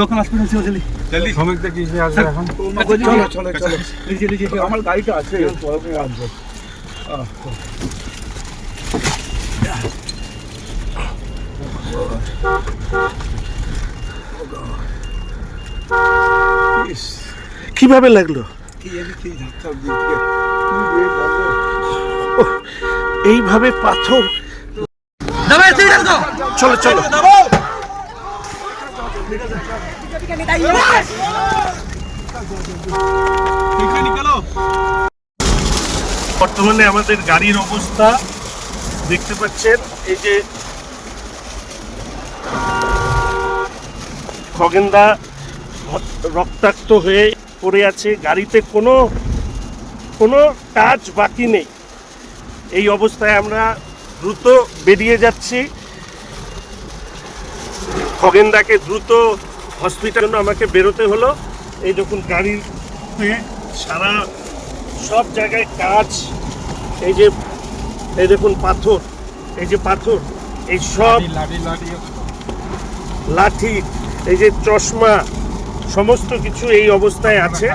Local হাসপাতাল চলে চলি শ্রমিক দেখি এখন। আচ্ছা, চলো চলো চলো। আমার গাড়িটা আছে। কীভাবে লাগল? এইভাবে পাথর চলো চলো। বর্তমানে আমাদের গাড়ির অবস্থা দেখতে পাচ্ছেন এই যে খগেন্দা রক্তাক্ত হয়ে পড়ে আছে। গাড়িতে কোনো কোনো টাচ বাকি নেই। এই অবস্থায় আমরা দ্রুত বেরিয়ে যাচ্ছি। খগেন্দাকে দ্রুত হসপিটাল আমাকে বেরোতে হলো। এই দেখুন গাড়ির সারা সব জায়গায় কাজ এই যে এই দেখুন পাথর এই যে পাথর এই সব লাঠি এই যে চশমা সমস্ত কিছু এই অবস্থায় আছে।